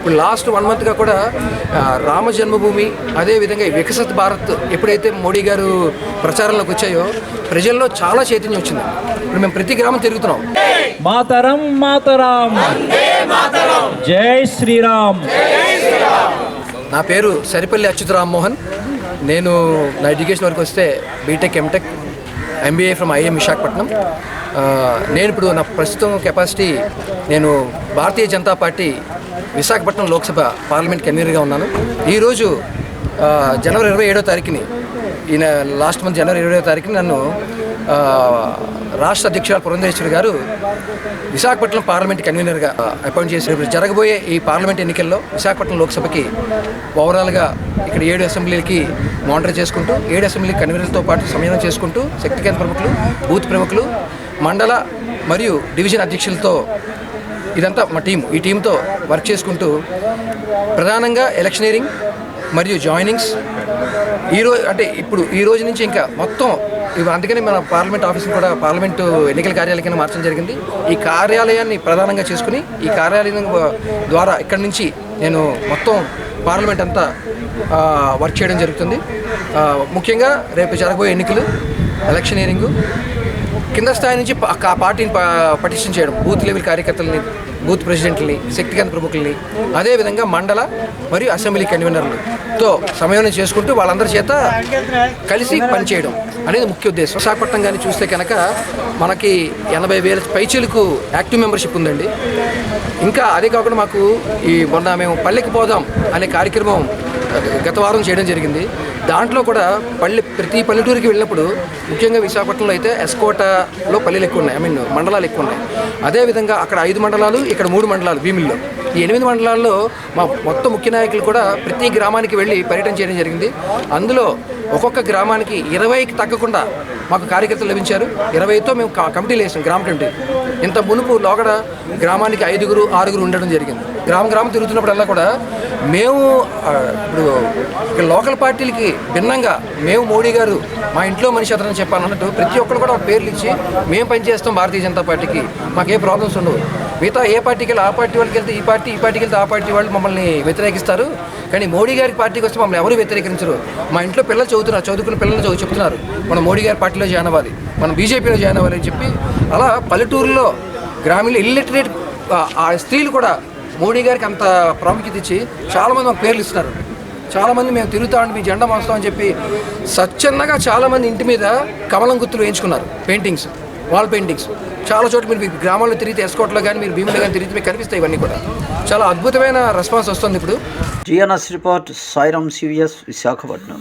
ఇప్పుడు last one మంత్గా కూడా రామ జన్మభూమి అదేవిధంగా ఈ వికసిత్ భారత్ ఎప్పుడైతే మోడీ గారు ప్రచారంలోకి వచ్చాయో ప్రజల్లో చాలా చైతన్యం వచ్చింది. ఇప్పుడు మేము ప్రతి గ్రామం తిరుగుతున్నాం. మాతరం మాతరం. జై శ్రీరామ్. నా పేరు సరిపల్లి అచ్యుత రామ్మోహన్ నేను నా ఎడ్యుకేషన్ వరకు వస్తే BTech MTech MBA from IIM Visakhapatnam నేను ఇప్పుడు నా ప్రస్తుతం కెపాసిటీ నేను భారతీయ జనతా పార్టీ విశాఖపట్నం లోక్సభ పార్లమెంట్ కన్వీనర్గా ఉన్నాను. ఈరోజు జనవరి ఇరవై ఏడో తారీఖుని ఈయన లాస్ట్ మంత్ జనవరి ఇరవై తారీఖున నన్ను రాష్ట్ర అధ్యక్షురాలు పురంధేశ్వరి గారు విశాఖపట్నం పార్లమెంట్ కన్వీనర్గా అపాయింట్ చేసి రేపు జరగబోయే ఈ పార్లమెంట్ ఎన్నికల్లో విశాఖపట్నం లోక్సభకి ఓవరాల్గా ఇక్కడ ఏడు అసెంబ్లీలకి మానిటర్ చేసుకుంటూ ఏడు అసెంబ్లీ కన్వీనర్లతో పాటు సమన్వయం చేసుకుంటూ శక్తి కేంద్ర ప్రముఖులు బూత్ ప్రముఖులు మండల మరియు డివిజన్ అధ్యక్షులతో ఇదంతా మా టీం. ఈ టీంతో వర్క్ చేసుకుంటూ ప్రధానంగా ఎలక్షనీరింగ్ మరియు జాయినింగ్స్. ఈరోజు అంటే ఇప్పుడు ఈ రోజు నుంచి ఇంకా మొత్తం ఇవి అందుకని మన పార్లమెంట్ ఆఫీస్ కూడా పార్లమెంటు ఎన్నికల కార్యాలయం మార్చడం జరిగింది. ఈ కార్యాలయాన్ని ప్రధానంగా చేసుకుని ఈ కార్యాలయం ద్వారా ఇక్కడి నుంచి నేను మొత్తం పార్లమెంట్ అంతా వర్క్ చేయడం జరుగుతుంది. ముఖ్యంగా రేపు జరగబోయే ఎన్నికలు ఎలక్షనీరింగు కింద స్థాయి నుంచి ఆ పార్టీని పటిష్టం చేయడం బూత్ లెవెల్ కార్యకర్తలని బూత్ ప్రెసిడెంట్లని శక్తి ప్రముఖుల్ని అదేవిధంగా మండల మరియు అసెంబ్లీ కన్వీనర్లతో సమన్వయం చేసుకుంటూ వాళ్ళందరి చేత కలిసి పనిచేయడం అనేది ముఖ్య ఉద్దేశం. విశాఖపట్నం కానీ చూస్తే కనుక మనకి ఎనభై వేల పైచీలకు యాక్టివ్ మెంబర్షిప్ ఉందండి. ఇంకా అదే కాకుండా మాకు ఈ మొన్న మేము పల్లెకి పోదాం అనే కార్యక్రమం గత వారం చేయడం జరిగింది. దాంట్లో కూడా పల్లె ప్రతి పల్లెటూరికి వెళ్ళినప్పుడు ముఖ్యంగా విశాఖపట్నంలో అయితే ఎస్కోటలో పల్లెలు ఎక్కువ ఉన్నాయి. ఐ మీన్ మండలాలు ఎక్కువ ఉన్నాయి. అదేవిధంగా అక్కడ ఐదు మండలాలు ఇక్కడ మూడు మండలాలు భీమిల్లో. ఈ ఎనిమిది మండలాల్లో మా మొత్తం ముఖ్య నాయకులు కూడా ప్రతి గ్రామానికి వెళ్ళి పర్యటన చేయడం జరిగింది. అందులో ఒక్కొక్క గ్రామానికి ఇరవైకి తగ్గకుండా మాకు కార్యకర్తలు లభించారు. ఇరవైతో మేము క- కమిటీలు వేసాం గ్రామ కమిటీ. ఇంత మునుపు లోగడ గ్రామానికి ఐదుగురు ఆరుగురు ఉండడం జరిగింది. గ్రామ గ్రామం తిరుగుతున్నప్పుడల్లా కూడా మేము ఇప్పుడు ఇక్కడ లోకల్ పార్టీలకి భిన్నంగా మేము మోడీ గారు మా ఇంట్లో మనిషి అతను చెప్పాను అన్నట్టు ప్రతి ఒక్కరు కూడా పేర్లు ఇచ్చి మేము పనిచేస్తాం భారతీయ జనతా పార్టీకి. మాకు ఏ ప్రాబ్లమ్స్ ఉండవు. మిగతా ఏ పార్టీకి వెళ్ళి ఆ పార్టీ వాళ్ళకి వెళ్తే ఈ పార్టీ ఈ పార్టీకి వెళ్తే ఆ పార్టీ వాళ్ళు మమ్మల్ని వ్యతిరేకిస్తారు. కానీ మోడీ గారి పార్టీకి వస్తే మమ్మల్ని ఎవరు వ్యతిరేకించరు. మా ఇంట్లో పిల్లలు చదువుతున్నారు చదువుకున్న పిల్లలు చదువు చెప్తున్నారు. మనం మోడీ గారి పార్టీలో జాయిన్ అవ్వాలి మనం బీజేపీలో జాయిన్ అవ్వాలి అని చెప్పి అలా పల్లెటూరులో గ్రామీణ ఇల్లిటరేట్ ఆ స్త్రీలు కూడా మోడీ గారికి అంత ప్రాముఖ్యత ఇచ్చి చాలామంది మాకు పేర్లు ఇస్తున్నారు. చాలామంది మేము తిరుగుతామని మీ జెండా మోస్తామని చెప్పి స్వచ్ఛందంగా చాలామంది ఇంటి మీద కమలం గుర్తులు వేయించుకున్నారు. పెయింటింగ్స్ వాల్ పెయింటింగ్స్ చాలా చోట్ల మీరు మీ గ్రామాల్లో తిరిగితే ఎస్కోట్లో కానీ మీరు భీములు కానీ తిరిగితే మీకు కనిపిస్తాయి ఇవన్నీ కూడా. చాలా అద్భుతమైన రెస్పాన్స్ వస్తుంది ఇప్పుడు. GNS report Sairam CVS Visakhapatnam.